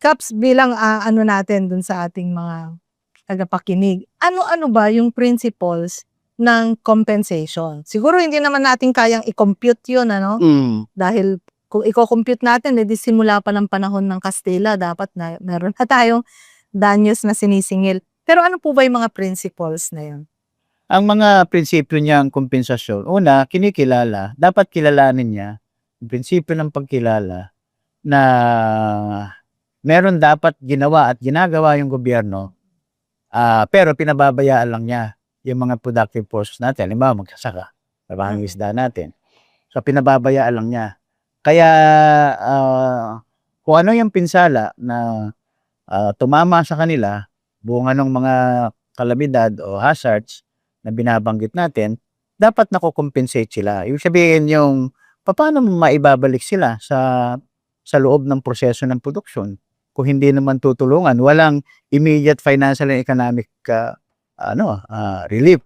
Caps, bilang ah, ano natin dun sa ating mga tagapakinig, ano-ano ba yung principles ng compensation? Siguro hindi naman natin kayang i-compute yun, ano? Mm. Dahil kung i-compute natin, edi simula pa ng panahon ng Kastila, dapat na meron na tayong danyos na sinisingil. Pero ano po ba yung mga principles na yun? Ang mga prinsipyo niyang kompensasyon, una, kinikilala, dapat kilalanin niya, ang prinsipyo ng pagkilala, na meron dapat ginawa at ginagawa yung gobyerno, ah, pero pinababayaan lang niya yung mga productive forces natin. Halimbawa, magsasaka, parang isda natin. So, pinababayaan lang niya. Kaya, ah, kung ano yung pinsala na ah, tumama sa kanila, bunga ng mga kalamidad o hazards, na binabanggit natin, dapat nako-compensate sila. Ibig sabihin yung paano mo maibabalik sila sa sa loob ng proseso ng produksyon kung hindi naman tutulungan, walang immediate financial and economic ah, ano ah, relief